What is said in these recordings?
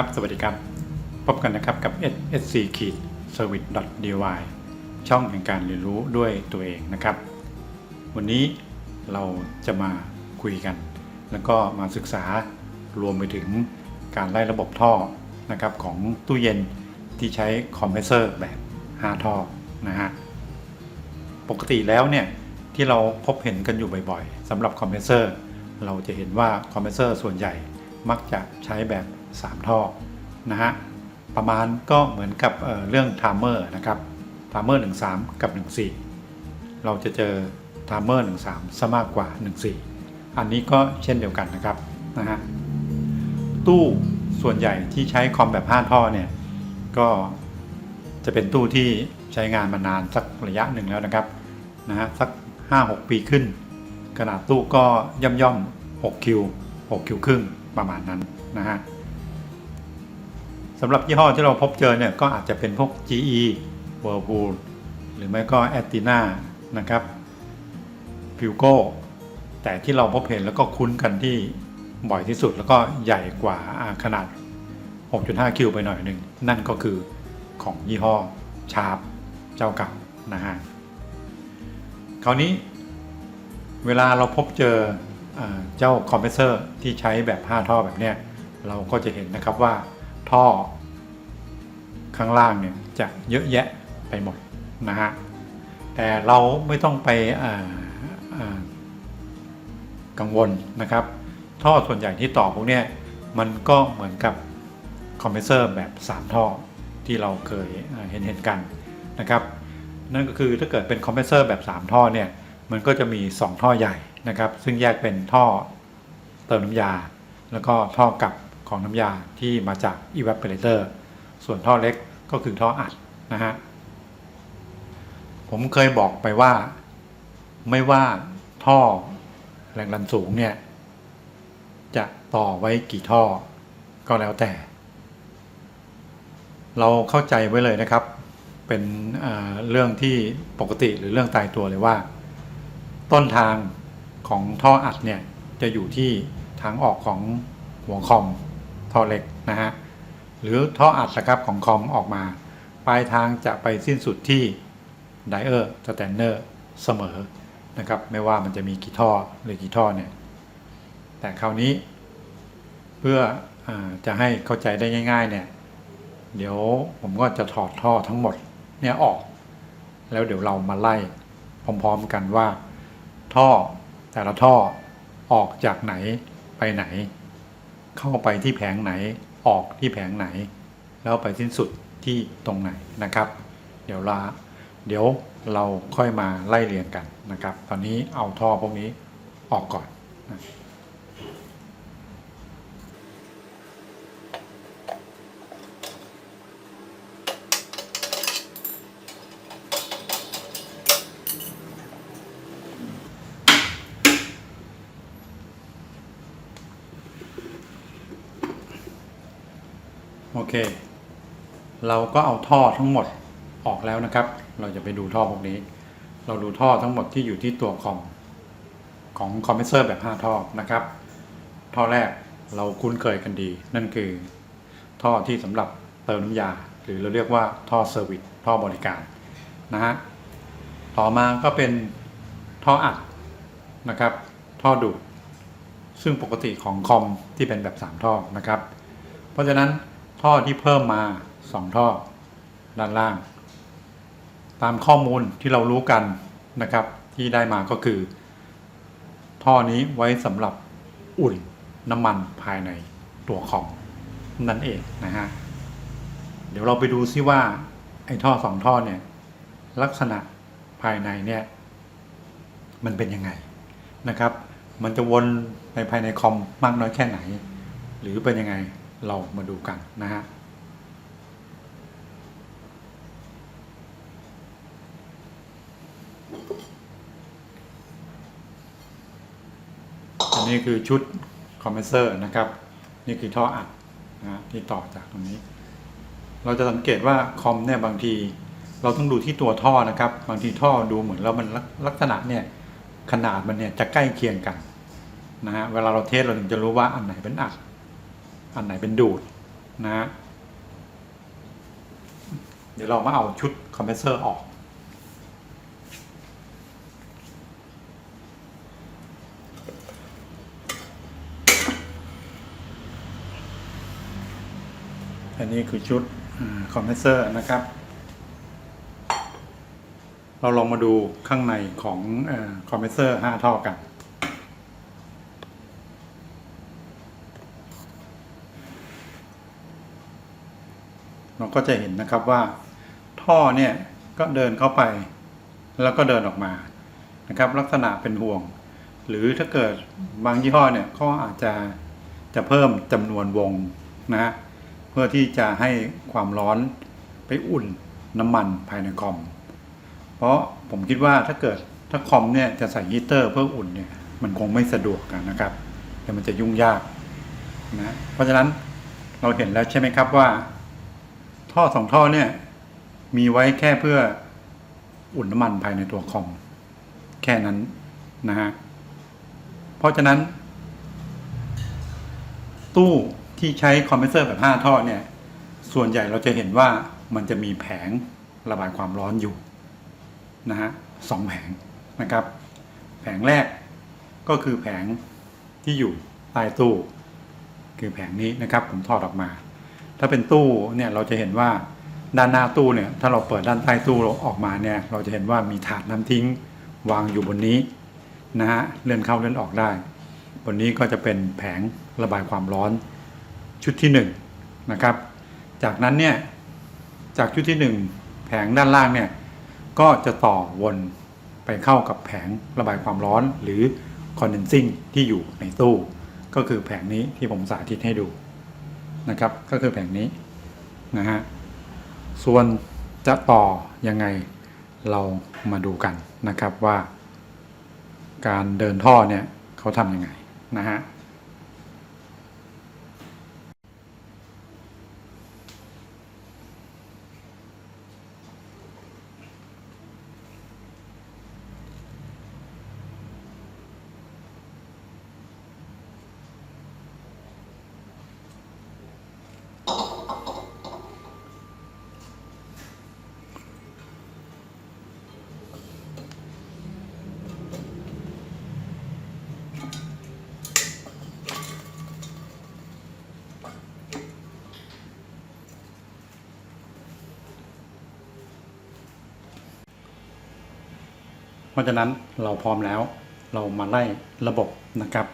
ครับ สวัสดีครับ พบกันนะครับกับ SSC ขีด service dy ช่องแห่งการเรียนรู้ด้วยตัวเองนะครับ วันนี้เราจะมาคุยกัน แล้วก็มาศึกษารวมไปถึงการไล่ระบบท่อนะครับของตู้เย็นที่ใช้คอมเพรสเซอร์แบบ 5 ท่อนะฮะ ปกติแล้วเนี่ย ที่เราพบเห็นกันอยู่บ่อยๆสำหรับคอมเพรสเซอร์เราจะเห็นว่าคอมเพรสเซอร์ส่วนใหญ่มักจะใช้แบบ 3 ท่อนะฮะประมาณก็เหมือนกับเเรื่องไทม์เมอร์นะครับไทม์เมอร์13 กับ 14 เราจะเจอไทม์เมอร์13ซะมากกว่า 14 อันนี้ก็เช่นเดียวกันนะครับนะฮะตู้ส่วนใหญ่ที่ใช้คอมแบบ 5 ท่อเนี่ยก็จะเป็นตู้ที่ใช้งานมานานสักระยะหนึ่งแล้วนะครับนะฮะสัก 5-6 ปีขึ้น ขนาดตู้ก็ย่อมย่อม6คิว6คิวครึ่งประมาณนั้นนะฮะ สำหรับยี่ห้อที่เราพบเจอเนี่ยก็อาจจะเป็นพวก GE Whirlpool หรือไม่ก็ a t i n a นะครับ f u g o แต่ที่เราพบเห็นแล้วก็คุ้นกันที่บ่อยที่สุดแล้วก็ใหญ่กว่าอ่าขนาด 6.5 คิวไปหน่อยหนึ่ง นั่นก็คือของยี่ห้อชาร์ปเจ้าเก่านะฮะคราวนี้เวลาเราพบเจออเจ้าคอมเพรสเซอร์ที่ใช้แบบ 5 ท่อแบบเนี้ยเราก็จะเห็นนะครับว่า ท่อ ข้างล่างเนี่ยจะเยอะแยะไปหมดนะฮะแต่เราไม่ต้องไปกังวลนะครับ ท่อส่วนใหญ่ที่ต่อพวกนี้มันก็เหมือนกับคอมเพรสเซอร์แบบ 3 ท่อที่เราเคยเห็นเห็นกันนะครับ นั่นก็คือถ้าเกิดเป็นคอมเพรสเซอร์แบบ 3 ท่อเนี่ยมันก็จะมี 2 ท่อใหญ่นะครับ ซึ่งแยกเป็นท่อเติมน้ำยา แล้วก็ท่อกลับ ของน้ำยาที่มาจาก evaporator ส่วนท่อเล็กก็คือท่ออัดนะฮะ ผมเคยบอกไปว่า ไม่ว่าท่อแรงดันสูงเนี่ย จะต่อไว้กี่ท่อก็แล้วแต่ เราเข้าใจไว้เลยนะครับ เป็นเรื่องที่ปกติหรือเรื่องตายตัวเลยว่า ต้นทางของท่ออัดเนี่ย จะอยู่ที่ทางออกของหัวคอม ท่อเล็กนะฮะหรือท่ออัดนะครับของคอมออกมา ปลายทางจะไปสิ้นสุดที่ไดเออร์สแตนเนอร์เสมอนะครับไม่ว่ามันจะมีกี่ท่อหรือกี่ท่อเนี่ยแต่คราวนี้เพื่ออจะให้เข้าใจได้ง่าย ๆ เนี่ยเดี๋ยวผมก็จะถอดท่อทั้งหมดเนี่ยออก แล้วเดี๋ยวเรามาไล่พร้อมๆกันว่า ท่อแต่ละท่อออกจากไหนไปไหน เข้าไปที่แผงไหนออกที่แผงไหน แล้วไปสิ้นสุดที่ตรงไหนนะครับ เดี๋ยวลาเดี๋ยวเราค่อยมาไล่เรียงกันนะครับ ตอนนี้เอาท่อพวกนี้ออกก่อนนะ เค เราก็เอาท่อทั้งหมดออกแล้วนะครับ เราจะไปดูท่อพวกนี้ เราดูท่อทั้งหมดที่อยู่ที่ตัวคอมของคอมเพรสเซอร์แบบ 5 ท่อนะครับ ท่อแรกเราคุ้นเคยกันดี นั่นคือท่อที่สำหรับเติมน้ำยา หรือเราเรียกว่าท่อเซอร์วิสท่อบริการนะฮะต่อมาก็เป็นท่ออัดนะครับ ท่อดูดซึ่งปกติของคอมที่เป็นแบบ 3 ท่อนะครับ เพราะฉะนั้น ท่อที่เพิ่มมา2ท่อด้านล่าง ตามข้อมูลที่เรารู้กันนะครับ ที่ได้มาก็คือ ท่อนี้ไว้สำหรับอุ่นน้ำมันภายในตัวคอมนั่นเองนะฮะเดี๋ยวเราไปดูซิว่าไอ้ท่อสองท่อเนี่ยลักษณะภายในเนี่ยมันเป็นยังไงนะครับ มันจะวนในภายในคอมมากน้อยแค่ไหน หรือเป็นยังไง เรามาดูกันนะฮะอันนี้คือชุดคอมเพรสเซอร์นะครับ นี่คือท่ออัดนะที่ต่อจากตรงนี้ เราจะสังเกตว่าคอมเนี่ยบางที เราต้องดูที่ตัวท่อนะครับ บางทีท่อดูเหมือนแล้วมันลักลักษณะเนี่ยขนาดมันเนี่ยจะใกล้เคียงกันนะฮะเวลาเราเทสเราถึงจะรู้ว่าอันไหนเป็นอัด อันไหนเป็นดูดนะฮะเดี๋ยวเรามาเอาชุดคอมเพรสเซอร์ออก อันนี้คือชุดคอมเพรสเซอร์นะครับ เราลองมาดูข้างในของคอมเพรสเซอร์ 5 ท่อกัน เราก็จะเห็นนะครับว่า ท่อเนี่ยก็เดินเข้าไป แล้วก็เดินออกมานะครับ ลักษณะเป็นห่วง หรือถ้าเกิดบางยี่ห้อเนี่ยก็อาจจะจะเพิ่มจำนวนวงนะฮะเพื่อที่จะให้ความร้อนไปอุ่นน้ำมันภายในคอม เพราะผมคิดว่าถ้าเกิดถ้าคอมเนี่ยจะใส่ฮีเตอร์เพื่ออุ่นเนี่ยมันคงไม่สะดวกนนะครับเดี๋ยวมันจะยุ่งยากนะเพราะฉะนั้นเราเห็นแล้วใช่ไหมครับว่า ท่อสองท่อเนี่ย มีไว้แค่เพื่ออุ่นน้ำมันภายในตัวคอม แค่นั้นนะฮะ เพราะฉะนั้น ตู้ที่ใช้คอมเพรสเซอร์แบบ 5 ท่อเนี่ย ส่วนใหญ่เราจะเห็นว่ามันจะมีแผงระบายความร้อนอยู่นะฮะสองแผงนะครับ แผงแรกก็คือแผงที่อยู่ใต้ตู้ คือแผงนี้นะครับ ผมถอดออกมา ถ้าเป็นตู้เนี่ยเราจะเห็นว่าด้านหน้าตู้เนี่ยถ้าเราเปิดด้านใต้ตู้ออกมาเนี่ยเราจะเห็นว่ามีถาดน้ำทิ้งวางอยู่บนนี้นะฮะเลื่อนเข้าเลื่อนออกได้ บนนี้ก็จะเป็นแผงระบายความร้อนชุดที่1นงนะครับ จากนั้นเนี่ยจากชุดที่ 1 แผงด้านล่างเนี่ยก็จะต่อวนไปเข้ากับแผงระบายความร้อนหรือ condensing ที่อยู่ในตู้ ก็คือแผงนี้ที่ผมสาธิตให้ดู นะครับ ก็คือแผงนี้นะฮะส่วนจะต่อยังไงเรามาดูกันนะครับว่า การเดินท่อเนี่ยเขาทำยังไงนะฮะ ราะฉะนั้นเราพร้อมแล้วเรามาไล่ระบบนะครับ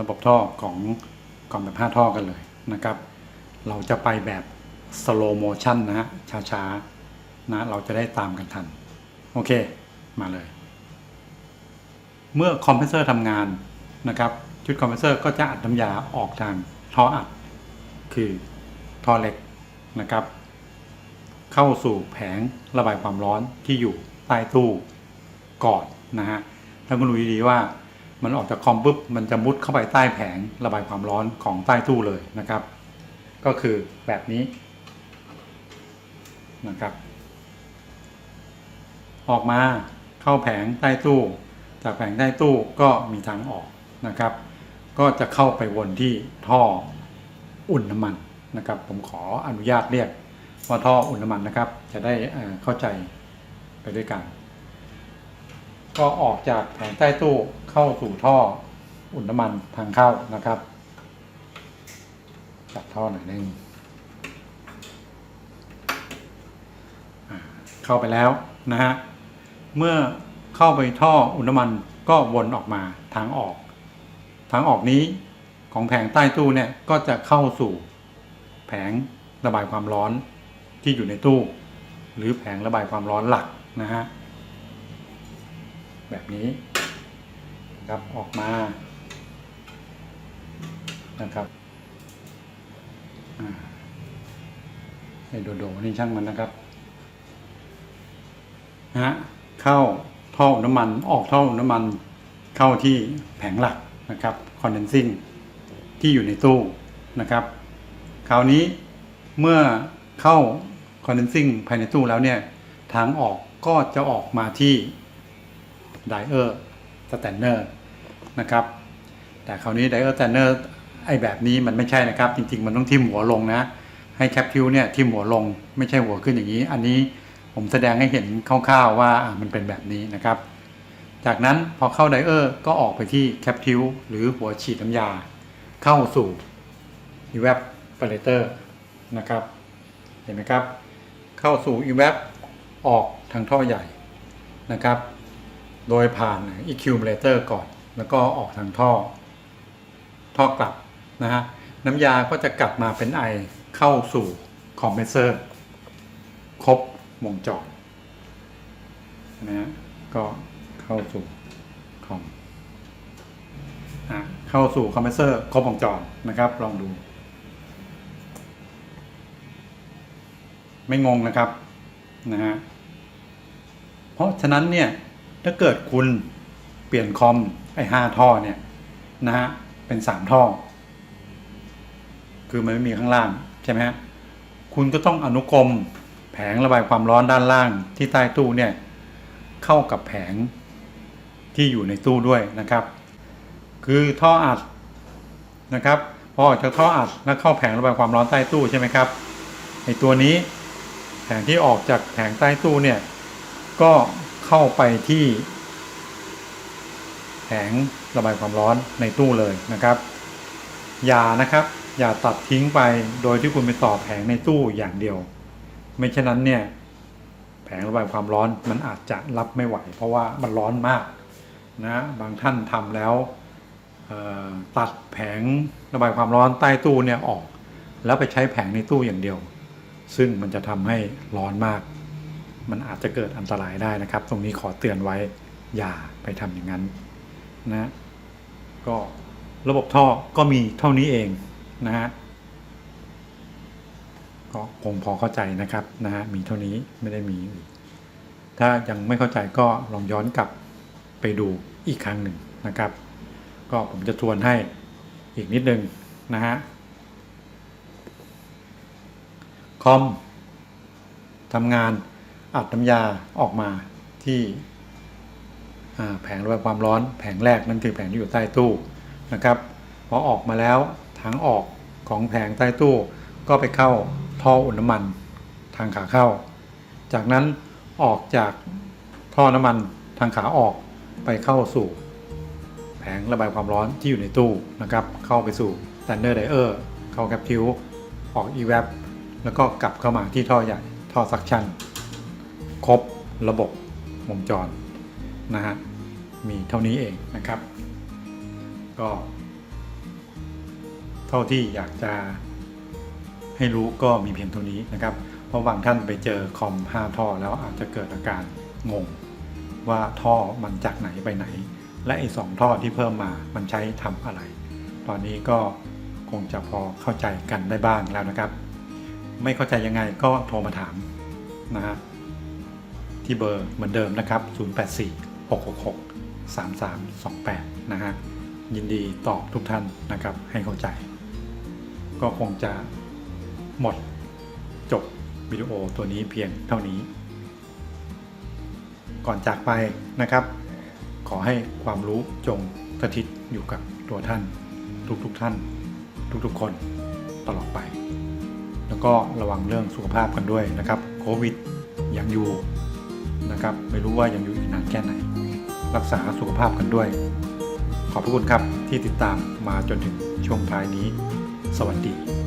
ระบบท่อของกล่องแบบ 5 ท่อกันเลยนะครับ เราจะไปแบบ slow motion นะฮะช้าๆนะเราจะได้ตามกันทัน โอเคมาเลย เมื่อคอมเพรสเซอร์ทำงานนะครับชุดคอมเพรสเซอร์ก็จะอัดน้ำยาออกทางท่ออัด คือท่อเหล็กนะครับ เข้าสู่แผงระบายความร้อนที่อยู่ใต้ตู้ ก่อนนะฮะถ้าคุณดูดีว่ามันออกจากคอมปุ๊บมันจะมุดเข้าไปใต้แผงระบายความร้อนของใต้ตู้เลยนะครับ ก็คือแบบนี้นะครับ ออกมาเข้าแผงใต้ตู้ จากแผงใต้ตู้ก็มีทางออกนะครับ ก็จะเข้าไปวนที่ท่ออุ่นน้ำมันนะครับ ผมขออนุญาตเรียกว่าท่ออุ่นน้ำมันนะครับ จะได้เข้าใจไปด้วยกัน ก็ออกจากแผงใต้ตู้เข้าสู่ท่ออุ่นน้ำมันทางเข้านะครับ จับท่อหน่อยนึงเข้าไปแล้วนะฮะ เมื่อเข้าไปท่ออุ่นน้ำมันก็วนออกมาทางออก ทางออกนี้ของแผงใต้ตู้เนี่ยก็จะเข้าสู่แผงระบายความร้อนที่อยู่ในตู้ หรือแผงระบายความร้อนหลักนะฮะ แบบนี้นะครับออกมานะครับให้โดโดนี่ช่างมันนะครับฮะเข้าท่อน้ำมันออกท่อน้ำมันเข้าที่แผงหลักนะครับคอนเดนซิ่งที่อยู่ในตู้นะครับคราวนี้เมื่อเข้าคอนเดนซิ่งภายในตู้แล้วเนี่ยทางออกก็จะออกมาที่ ไดเออร์สแตนเนอร์นะครับ แต่คราวนี้ไดเออร์สแตนเนอร์ไอแบบนี้มันไม่ใช่นะครับ จริง ๆ มันต้องทิ่มหัวลงนะ ให้แคปคิวเนี่ยทิ่มหัวลงไม่ใช่หัวขึ้นอย่างนี้ อันนี้ผมแสดงให้เห็นคร่าวๆว่ามันเป็นแบบนี้นะครับ จากนั้นพอเข้าไดเออร์ก็ออกไปที่แคปทิวหรือหัวฉีดน้ำยา เข้าสู่ evaporator นะครับ เห็นไหมครับ เข้าสู่ evap ออกทางท่อใหญ่นะครับ โดยผ่าน accumulator ก่อน แล้วก็ออกทางท่อ ท่อกลับนะฮะน้ำยาก็จะกลับมาเป็นไอเข้าสู่คอมเพรสเซอร์ครบวงจรนะฮะก็เข้าสู่คอมอะเข้าสู่คอมเพรสเซอร์ครบวงจรนะครับ ลองดู ไม่งงนะครับนะฮะเพราะฉะนั้นเนี่ย ถ้าเกิดคุณเปลี่ยนคอมไอ้ห้าท่อเนี่ยนะฮะเป็นสามท่อ คือมันไม่มีข้างล่างใช่ไหมฮะคุณก็ต้องอนุกรมแผงระบายความร้อนด้านล่างที่ใต้ตู้เนี่ยเข้ากับแผงที่อยู่ในตู้ด้วยนะครับ คือท่ออัดนะครับพอออกจากท่ออัดแล้วเข้าแผงระบายความร้อนใต้ตู้ใช่ไหมครับไอตัวนี้แผงที่ออกจากแผงใต้ตู้เนี่ยก็ เข้าไปที่แผงระบายความร้อนในตู้เลยนะครับ อย่านะครับอย่าตัดทิ้งไปโดยที่คุณไปต่อแผงในตู้อย่างเดียว ไม่เช่นนั้นเนี่ยแผงระบายความร้อนมันอาจจะรับไม่ไหว เพราะว่ามันร้อนมากนะบางท่านทำแล้วตัดแผงระบายความร้อนใต้ตู้เนี่ยออก แล้วไปใช้แผงในตู้อย่างเดียว ซึ่งมันจะทำให้ร้อนมาก มันอาจจะเกิดอันตรายได้นะครับ ตรงนี้ขอเตือนไว้อย่าไปทำอย่างนั้นนะก็ระบบท่อก็มีเท่านี้เองนะฮะก็คงพอเข้าใจนะครับนะฮะมีเท่านี้ไม่ได้มีอื่นถ้ายังไม่เข้าใจก็ลองย้อนกลับไปดูอีกครั้งหนึ่งนะครับ ก็ผมจะทวนให้อีกนิดนึงนะฮะคอมทำงาน อัดน้ำยาออกมาที่แผงระบายความร้อน แผงแรกนั่นคือแผงที่อยู่ใต้ตู้นะครับพอออกมาแล้วทางออกของแผงใต้ตู้ ก็ไปเข้าท่ออุ่นน้ำมันทางขาเข้า จากนั้นออกจากท่อน้ำมันทางขาออกไปเข้าสู่ แผงระบายความร้อนที่อยู่ในตู้นะครับเข้าไปสู่ standard dryer เข้าแคปทิวออก evap แล้วก็กลับเข้ามาที่ท่อใหญ่ท่อซักชั่น ครบระบบวงจรนะฮะมีเท่านี้เองนะครับ ก็ เท่าที่อยากจะให้รู้ก็มีเพียงเท่านี้นะครับ เพราะบางท่านไปเจอคอม5ท่อแล้วอาจจะเกิดอาการงง ว่าท่อมันจากไหนไปไหน และไอ้สองท่อที่เพิ่มมามันใช้ทำอะไร ตอนนี้ก็คงจะพอเข้าใจกันได้บ้างแล้วนะครับ ไม่เข้าใจยังไงก็โทรมาถามนะฮะ ที่เบอร์เหมือนเดิมนะครับ 084 666 3328 นะฮะ ยินดีตอบทุกท่านนะครับให้เข้าใจ ก็คงจะหมดจบวิดีโอตัวนี้เพียงเท่านี้ ก่อนจากไปนะครับ ขอให้ความรู้จงสถิตอยู่กับตัวท่าน ทุกๆทท่าน ทุกๆคนตลอดไป แล้วก็ระวังเรื่องสุขภาพกันด้วยนะครับ โควิดยังอยู่ นะครับ ไม่รู้ว่ายังอยู่อีกนานแค่ไหน รักษาสุขภาพกันด้วย ขอบพระคุณครับที่ติดตามมาจนถึงช่วงท้ายนี้ สวัสดี